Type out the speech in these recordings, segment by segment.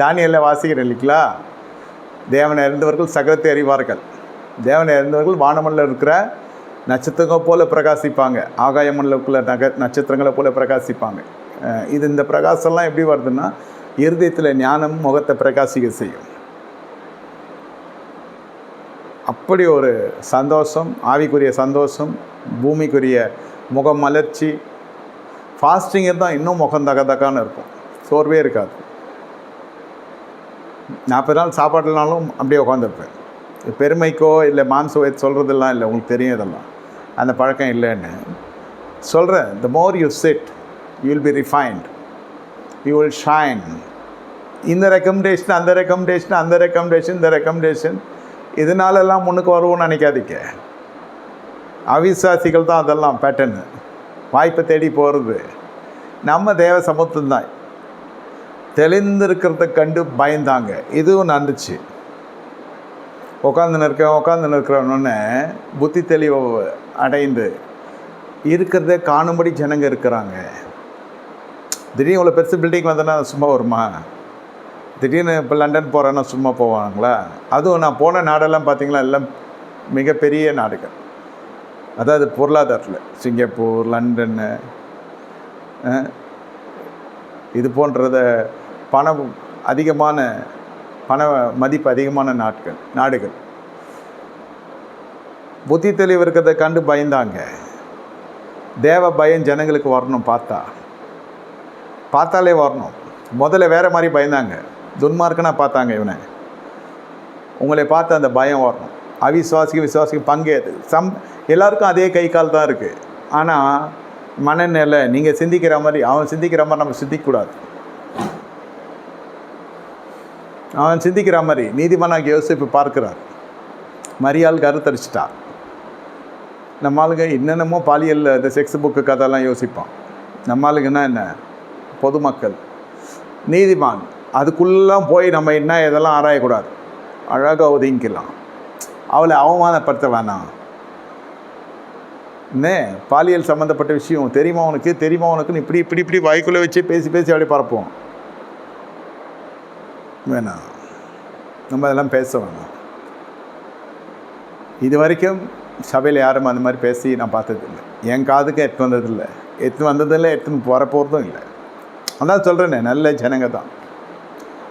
தானியல்ல வாசிக்கிறேன் இல்லைங்களா? தேவனை இறந்தவர்கள் சகலத்தை அறிவார்கள். தேவனை இறந்தவர்கள் வானமல்ல இருக்கிற நட்சத்திரங்கள் போல பிரகாசிப்பாங்க. ஆகாயமல்ல நக நட்சத்திரங்களை போல பிரகாசிப்பாங்க. இது இந்த பிரகாசம்லாம் எப்படி வருதுன்னா இருதயத்தில் ஞானம் முகத்தை பிரகாசிக்க செய்யும். அப்படி ஒரு சந்தோஷம் ஆவிக்குரிய சந்தோஷம் பூமிக்குரிய முகம் மலர்ச்சி ஃபாஸ்டிங் தான் இன்னும் முகம் தக இருக்கும். சோர்வே இருக்காது. நாற்பது நாள் சாப்பாடுனாலும் அப்படியே உட்காந்துருப்பேன் பெருமைக்கோ இல்லை மாம்ச வயது சொல்கிறதெல்லாம் இல்லை உங்களுக்கு தெரியும் இதெல்லாம். அந்த பழக்கம் இல்லைன்னு. சொல்கிறேன் the more you sit you will be refined you will shine இந்த ரெக்கமெண்டேஷன் அந்த ரெக்கமெண்டேஷன் அந்த ரெக்கமெண்டேஷன் இந்த ரெக்கமெண்டேஷன் இதனாலெல்லாம் முன்னுக்கு வருவோம்னு நினைக்காதீங்க. அவிசுவாசிகள் தான் அதெல்லாம் பேட்டர்னு வாய்ப்பை தேடி போகிறது நம்ம தேவ சமத்துவம் தான் தெளிந்திருக்கிறத கண்டு பயந்தாங்க. இதுவும் நடந்துச்சு. உட்காந்து நிற்க உட்காந்து நிற்கிறவனே புத்தி தெளிவு அடைந்து இருக்கிறத காணும்படி ஜனங்க இருக்கிறாங்க. திடீர்னு இவ்வளோ பெருசு பில்டிங் வந்தேன்னா சும்மா வருமா? திடீர்னு இப்போ லண்டன் போகிறேன்னா சும்மா போவாங்களா? அதுவும் நான் போன நாடெல்லாம் பார்த்திங்களா எல்லாம் மிகப்பெரிய நாடுகள். அதாவது பொருளாதாரத்தில் சிங்கப்பூர் லண்டன்னு இது போன்றதை பணம் அதிகமான பண மதிப்பு அதிகமான நாட்கள் நாடுகள். புத்தி தெளிவு இருக்கிறத கண்டு பயந்தாங்க. தேவ பயம் ஜனங்களுக்கு வரணும் பார்த்தா. பார்த்தாலே வரணும். முதல்ல வேற மாதிரி பயந்தாங்க. துன்மார்க்கனாக பார்த்தாங்க இவனை. உங்களை பார்த்து அந்த பயம் வரணும். அவிசுவாசிக்கு விசுவாசிக்கு பங்கேது சம் எல்லாருக்கும் அதே கை கால் தான் இருக்குது ஆனால் மனநிலை நீங்கள் சிந்திக்கிற மாதிரி அவன் சிந்திக்கிற மாதிரி நம்ம சிந்திக்கக்கூடாது. அவன் சிந்திக்கிற மாதிரி நீதிமன்றாக யோசிப்பு பார்க்குறார். மரியாள் கருத்தரிச்சிட்டா நம்ம ஆளுங்க என்னென்னமோ பாலியல் இந்த செக்ஸ் புக்கு கதைலாம் யோசிப்பான். நம்ம ஆளுங்கன்னா என்ன? பொதுமக்கள். நீதிமான். அதுக்குள்ளெலாம் போய் நம்ம என்ன இதெல்லாம் ஆராயக்கூடாது. அழகாக ஒதுங்கிக்கலாம். அவளை அவமானப்படுத்த வேணாம். என்ன? பாலியல் சம்மந்தப்பட்ட விஷயம். தெரியுமா உனக்கு? தெரியுமா உனக்குன்னு இப்படி இப்படி இப்படி வாய்க்குள்ளே வச்சு பேசி பேசி அப்படியே பரப்போம் வேணாம். நம்ம அதெல்லாம் பேச வேணாம். இது வரைக்கும் சபையில் யாரும் அந்த மாதிரி பேசி நான் பார்த்ததில்லை. என் காதுக்கு எட்டு வந்ததில்லை. எட்டு வந்ததில்லை எட்டுன்னு போகிற போகிறதும் இல்லை. அதான் சொல்கிறேனே நல்ல ஜனங்க தான்.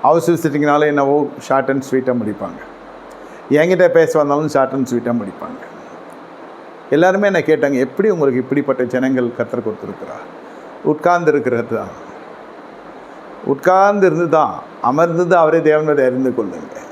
ஹவுஸ் விசிட்டிங்னால என்னவோ ஷார்ட் அண்ட் ஸ்வீட்டாக முடிப்பாங்க. என்கிட்ட பேச வந்தாலும் ஷார்ட் அண்ட் ஸ்வீட்டாக முடிப்பாங்க. எல்லாருமே என்ன கேட்டாங்க எப்படி உங்களுக்கு இப்படிப்பட்ட ஜனங்கள் கற்றுக் கொடுத்துருக்குறா உட்கார்ந்து இருக்கிறது தான். உட்கார்ந்து இருந்து தான் அமர்ந்தது அவரே தேவனோட அறிந்து கொள்ளுங்க